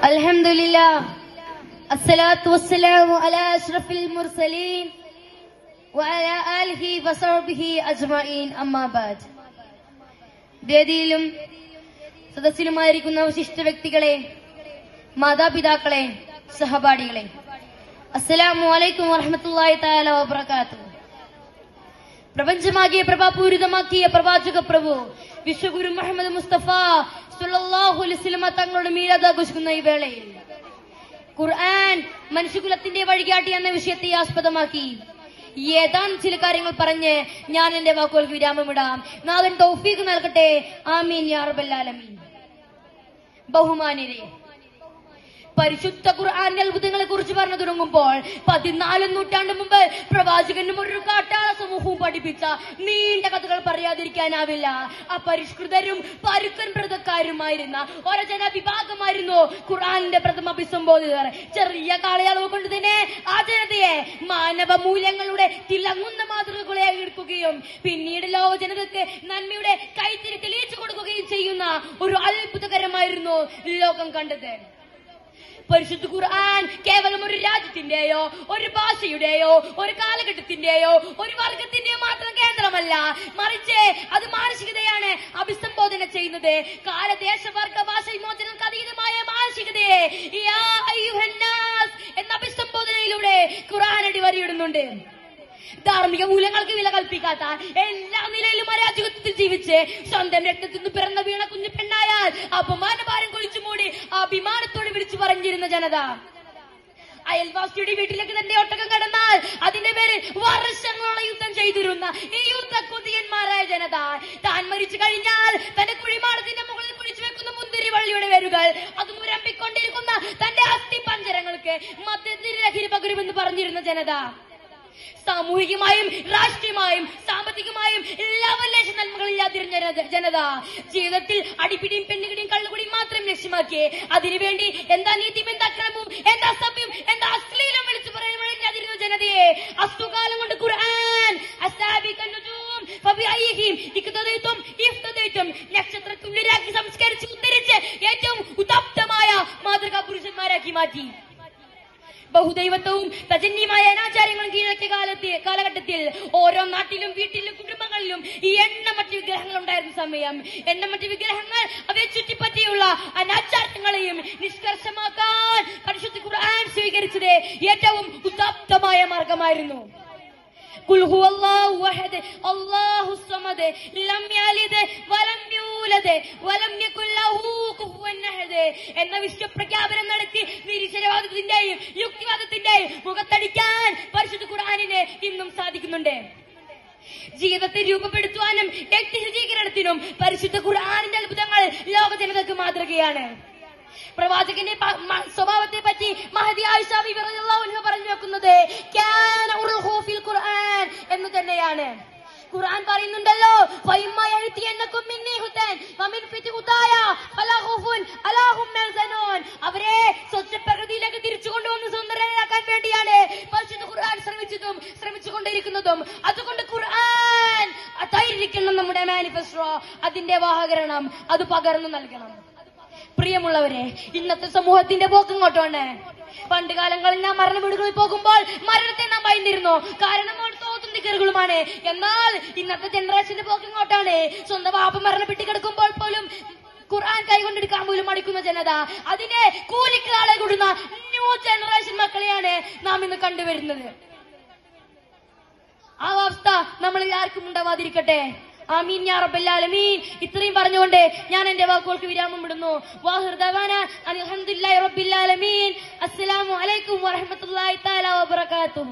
الحمد لله الصلاة والسلام على أشرف المرسلين وعلى آله وصحبه أجمعين أما بعد വേദിയിലും സദസ്സിലുമായിരിക്കുന്ന വിശിഷ്ട വ്യക്തികളെ മാതാപിതാക്കളെ സഹപാഠികളെ അസ്സലാമു അലൈക്കും വറഹമത്തുള്ളാഹി തആല വബറകാത്തു പ്രപഞ്ചമാകിയ പ്രഭാപൂരിതമാക്കിയ പ്രവാചക പ്രഭു വിശ്വഗുരു മുഹമ്മദ് മുസ്തഫ വസല്ലമ തങ്ങളുടെ മീലാദ് ആഘോഷിക്കുന്ന ഈ വേളയിൽ ഖുർആൻ മനുഷ്യകുലത്തിന്റെ വഴികാട്ടി എന്ന വിഷയത്തെ ആസ്പദമാക്കി. ഏതാനും ചില കാര്യങ്ങൾ പറഞ്ഞ് ഞാൻ എന്റെ വാക്കുകൾക്ക് വിരാമമിടാം നാഥൻ തൗഫീഖ് നൽകട്ടെ. ആമീൻ യാ റബ്ബൽ ആലമീൻ. ബഹുമാനിരെ പരിശുദ്ധ ഖുർആാന്റെ അത്ഭുതങ്ങളെ കുറിച്ച് പറഞ്ഞു തുടങ്ങുമ്പോൾ പതിനാല് നൂറ്റാണ്ട് മുമ്പ് പ്രവാചകനും ഒരു കാട്ടാള സമൂഹവും പഠിപ്പിച്ച നീണ്ട കഥകൾ പറയാതിരിക്കാനാവില്ല. പരിഷ്കൃതരും പരുക്കൻ വ്രതക്കാരുമായിരുന്ന ഒരു ജനവിഭാഗമായിരുന്നു. ഖുറാനിന്റെ പ്രഥമ അഭിസംബോധിതർ ചെറിയ കാളയളവ് കൊണ്ട് തന്നെ ആ ജനതയെ മാനവ മൂല്യങ്ങളുടെ തിളങ്ങുന്ന മാതൃകകളെ എടുക്കുകയും പിന്നീട് ലോക ജനതയ്ക്ക് നന്മയുടെ കൈത്തിരി തെളിയിച്ചു കൊടുക്കുകയും ചെയ്യുന്ന ഒരു അത്ഭുതകരമായിരുന്നു ലോകം കണ്ടത്. പരിശുദ്ധ ഖുർആൻ കേവലം ഒരു രാജ്യത്തിന്റെയോ ഒരു ഭാഷയുടെയോ ഒരു കാലഘട്ടത്തിന്റെയോ ഒരു വർഗത്തിന്റെയോ മാത്രം കേന്ദ്രമല്ല. മറിച്ച് അത് മാനസികതയാണ് അഭിസംബോധന ചെയ്യുന്നത്. കാലദേശ വർഗ ഭാഷ വിമോചനങ്ങൾക്ക് അതീതമായ മാനസികതയെ എന്ന അഭിസംബോധനയിലൂടെ ഖുർആൻ അടിവരയിടുന്നുണ്ട്. ധാർമ്മിക മൂല്യങ്ങൾക്ക് വില കൽപ്പിക്കാത്ത എല്ലാ നിലയിലും അരാജകത്വത്തിൽ ജീവിച്ച് സ്വന്തം രക്തത്തിൽ നിന്ന് പിറന്ന വീണ കുഞ്ഞു പെണ്ണായാൽ അപമാനഭാരം കൊളിച്ചു മൂടി അഭിമാനത്തോടെ വിളിച്ചു പറഞ്ഞിരുന്ന ജനത. അയൽവാസിയുടെ വീട്ടിലേക്ക് തന്റെ ഒട്ടകം കടന്നാൽ അതിന്റെ പേരിൽ വർഷങ്ങളോളം യുദ്ധം ചെയ്തിരുന്ന ഈ യുദ്ധ കുതിയന്മാരായ ജനത. താൻ മരിച്ചു കഴിഞ്ഞാൽ തന്റെ കുഴിമാടത്തിന്റെ മുകളിൽ കുഴിച്ചു വെക്കുന്ന മുന്തിരി വള്ളിയുടെ വേരുകൾ അത് മുരമ്പിക്കൊണ്ടിരിക്കുന്ന തന്റെ അസ്ഥി പഞ്ചരങ്ങൾക്ക് മദ്യത്തിന് ലഹരി പകരുമെന്ന് പറഞ്ഞിരുന്ന ജനത. സാമൂഹികമായും രാഷ്ട്രീയമായും സാമ്പത്തികമായും ലവലേശ നന്മകളില്ലാതിരുന്ന ജനത- ജീവിതത്തിൽ അടിപിടിയും പെണ്ണുകിടിയും കള്ളുകുടിയും മാത്രം ലക്ഷ്യമാക്കി അതിനുവേണ്ടി എന്താ നീതി എന്താ ക്രമവും എന്താ സഭ്യം എന്താ അശ്ലീലം വിളിച്ചു പറയാൻ വഴിഞ്ഞാതിരുന്ന ജനതയെ. അസ്തുകാലം കൊണ്ട് ഖുർആൻ അസ്സാബിക നുജൂം ഫബിഅയ്യിഹിം ഇഫ്തദൈതും നക്ഷത്ര സംസ്കരിച്ച് ഉദ്ധരിച്ച് ഏറ്റവും ഉദാപ്തമായ മാതൃകാ പുരുഷന്മാരാക്കി മാറ്റി. ബഹുദൈവത്വവും തജന്യമായ അനാചാരങ്ങളും ഇന്നത്തെ കാലഘട്ടത്തിൽ ഓരോ നാട്ടിലും വീട്ടിലും കുടുംബങ്ങളിലും ഈ എണ്ണമറ്റ് വിഗ്രഹങ്ങൾ ഉണ്ടായിരുന്ന സമയം. എണ്ണമറ്റ് വിഗ്രഹങ്ങൾ അവയെ ചുറ്റിപ്പറ്റിയുള്ള അനാചാരങ്ങളെയും നിഷ്കർഷമാക്കാൻ പരിശുദ്ധ ഖുർആൻ സ്വീകരിച്ചത് ഏറ്റവും ഉദാപ്തമായ മാർഗമായിരുന്നു. കുൽഹു അള്ളാഹു അള്ളാഹു ലം യാലിദ് വലം മൂലത് എന്ന വിശ്വപ്രഖ്യാപനം നടത്തി നിരീശ്വരവാദത്തിന്റെയും യുക്തിവാദത്തിന്റെയും മുഖത്തടിക്കാൻ പരിശുദ്ധ ഖുർആാനിന് ഇന്നും സാധിക്കുന്നുണ്ട്. ജീവിതത്തെ രൂപപ്പെടുത്തുവാനും വ്യക്തി ശുചീകരണത്തിനും പരിശുദ്ധ ഖുർആാനിന്റെ അത്ഭുതങ്ങൾ ലോക ജനതക്ക് മാതൃകയാണ്. പ്രവാചകന്റെ സ്വഭാവത്തെ പറ്റി മഹദി ആയിഷാബി പറഞ്ഞു വെക്കുന്നത് എന്ന് തന്നെയാണ്. ഖുർആൻ പറയുന്നുണ്ടല്ലോ ശ്രമിച്ചതും ശ്രമിച്ചുകൊണ്ടിരിക്കുന്നതും. അതുകൊണ്ട് ഖുർആൻ അതായിരിക്കണം നമ്മുടെ മാനിഫെസ്റ്റോ അതിന്റെ വാഹകരണം അത് പകർന്നു നൽകണം. പ്രിയമുള്ളവരെ ഇന്നത്തെ സമൂഹത്തിന്റെ പോക്ക് ഇങ്ങോട്ടാണ്. പണ്ട് കാലങ്ങളിൽ നാം മരണ വീടുകളിൽ പോകുമ്പോൾ മരണത്തെ നാം ഭയന്നിരുന്നു. കാരണം ാണ് എന്നാൽ ഇന്നത്തെ ജനറേഷന്റെ പോക്ക് ഇങ്ങോട്ടാണ്. സ്വന്തം വാപ്പ മരണപ്പെട്ട് കിടക്കുമ്പോൾ പോലും ഖുർആൻ കൈകൊണ്ടെടുക്കാൻ പോലും മടിക്കുന്ന ജനത. അതിനെ കൂലിക്കാളെ കൂടുന്ന ന്യൂ ജനറേഷൻ മക്കളെയാണ് നാം ഇന്ന് കണ്ടുവരുന്നത്. ആ അവസ്ഥ നമ്മളിൽ ആർക്കും ഉണ്ടാവാതിരിക്കട്ടെ. ആമീൻ യാ റബ്ബൽ ആലമീൻ. ഇത്രയും പറഞ്ഞുകൊണ്ട് ഞാൻ എന്റെ വാക്കുകൾക്ക് വിരാമം ഇടുന്നു വാഹിർ ദവാന അൽഹംദുലില്ലാഹി റബ്ബിൽ ആലമീൻ. അസ്സലാമു അലൈക്കും വറഹ്മത്തുള്ളാഹി തആല വബറകാതുഹു.